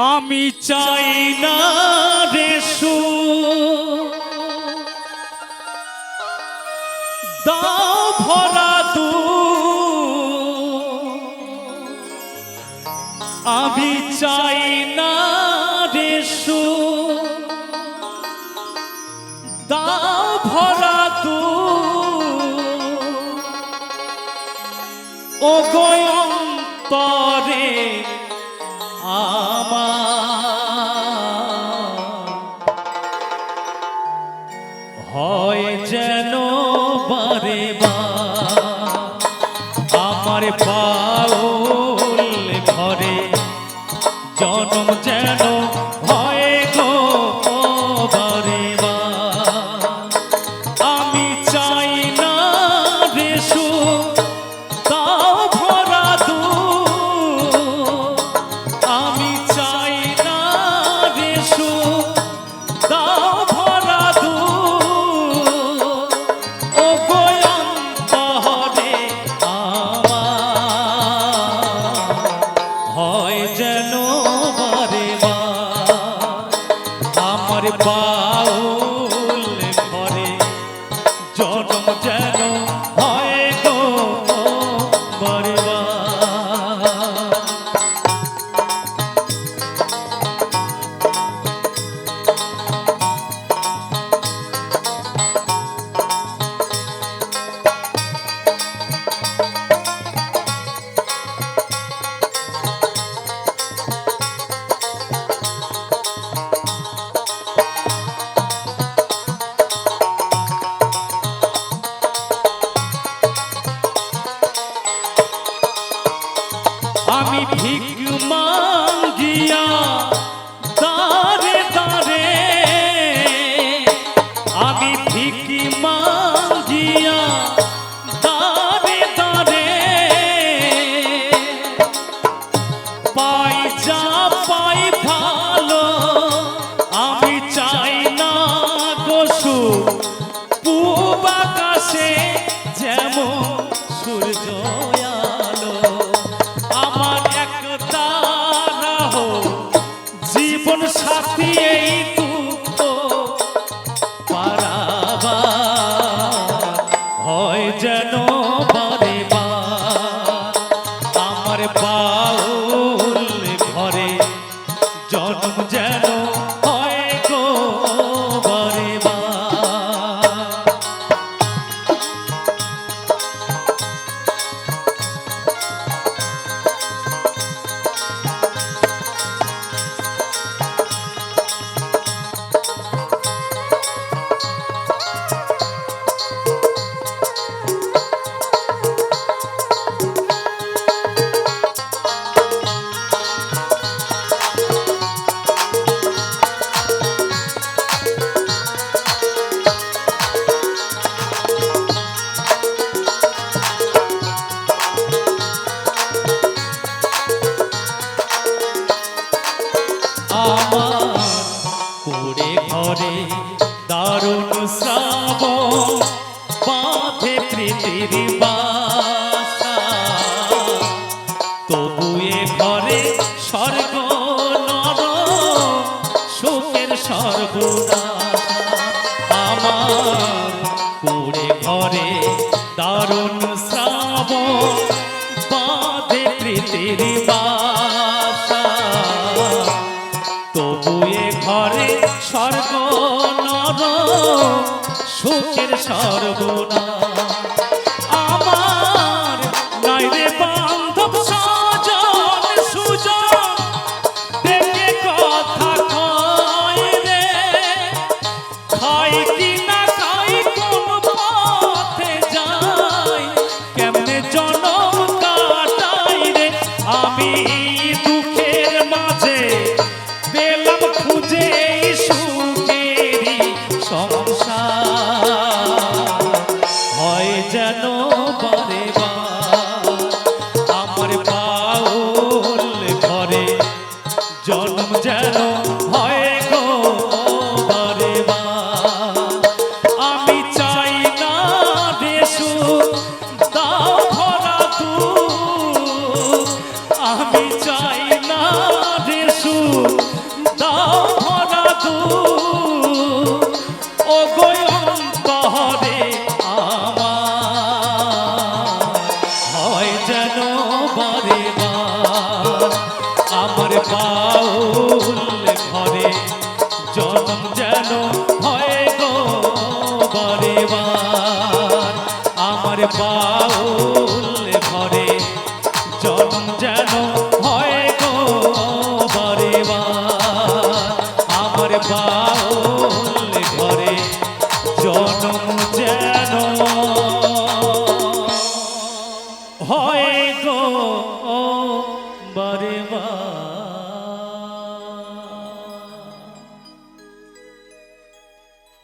আমি চাই না রে ভরা দু। আমি চাই না রে ভরা দু। ও গয়ন্তরে পাউল ঘরে। জনম যেন হয় গো বারে আমি চাই না রে সুখ তাও ভরা দু। আমি চাই না রে বারে মা আমার বাউল জন্ম যেন ঘরে দারুণ শ্রাবণ, বাঁধে প্রীতির বাসা। তবু এ ঘরে স্বর্গ নর সুখের সর্বনাশা আমার। পড়ে ঘরে দারুণ শ্রাবণ, বাঁধে প্রীতির বাসা। সুখের সর্বনা বাউল